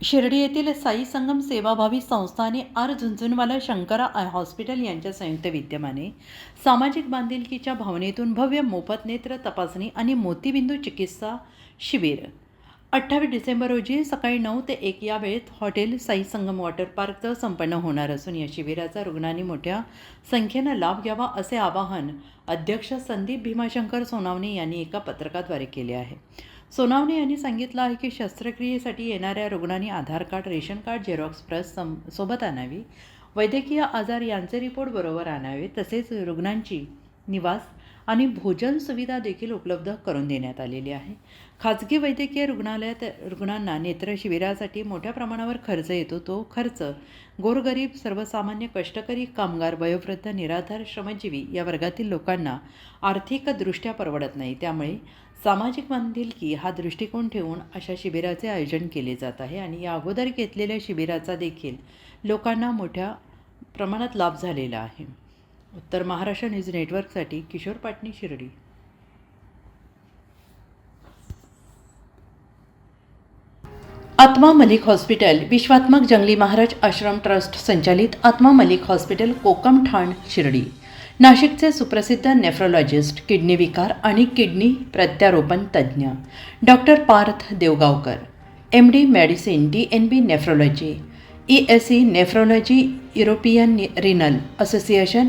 शिर्डी येथील साई संगम सेवाभावी संस्था आणि R Jhunjhunwala Shankara eye hospital यांच्या संयुक्त विद्यमाने सामाजिक बांधिलकीच्या भावनेतून भव्य मोफत नेत्र तपासणी आणि मोतीबिंदू चिकित्सा शिबिर. अठ्ठावीस डिसेंबर रोजी सकाळी नऊ ते एक या वेळेत हॉटेल साई संगम वॉटर पार्कचं संपन्न होणार असून या शिबिराचा रुग्णांनी मोठ्या संख्येनं लाभ घ्यावा असे आवाहन अध्यक्ष संदीप भीमाशंकर सोनावणे यांनी एका पत्रकाद्वारे केले आहे. सोनावणे यांनी सांगितलं आहे की शस्त्रक्रियेसाठी येणाऱ्या रुग्णांनी Aadhaar card ration card xerox प्रस सम सोबत आणावी. वैद्यकीय आजार यांचे रिपोर्ट बरोबर आणावे. तसेच रुग्णांची निवास आणि भोजन सुविधा देखील उपलब्ध करून देण्यात आलेली आहे. खाजगी वैद्यकीय रुग्णालयात रुग्णांना नेत्र शिबिरासाठी मोठ्या प्रमाणावर खर्च येतो. तो खर्च गोरगरीब सर्वसामान्य कष्टकरी कामगार वयोवृद्ध निराधार श्रमजीवी या वर्गातील लोकांना आर्थिकदृष्ट्या परवडत नाही. त्यामुळे सामाजिक बांधिलकी हा दृष्टिकोन ठेवून अशा शिबिराचे आयोजन केले जात आहे आणि या अगोदर घेतलेल्या शिबिराचा देखील लोकांना मोठ्या प्रमाणात लाभ झालेला आहे. उत्तर महाराष्ट्र न्यूज नेटवर्कसाठी किशोर पाटणी शिर्डी. आत्मा मलिक हॉस्पिटल विश्वात्मक जंगली महाराज आश्रम ट्रस्ट संचालित आत्मा मलिक हॉस्पिटल कोकम ठाण शिर्डी. नाशिकचे सुप्रसिद्ध नेफ्रोलॉजिस्ट किडनी विकार आणि किडनी प्रत्यारोपण तज्ज्ञ doctor Parth Devgaonkar. M D medicine D N B nephrology E S C nephrology European renal association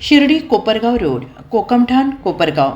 Shirdi Kopargaon road Kokamthan Kopargaon.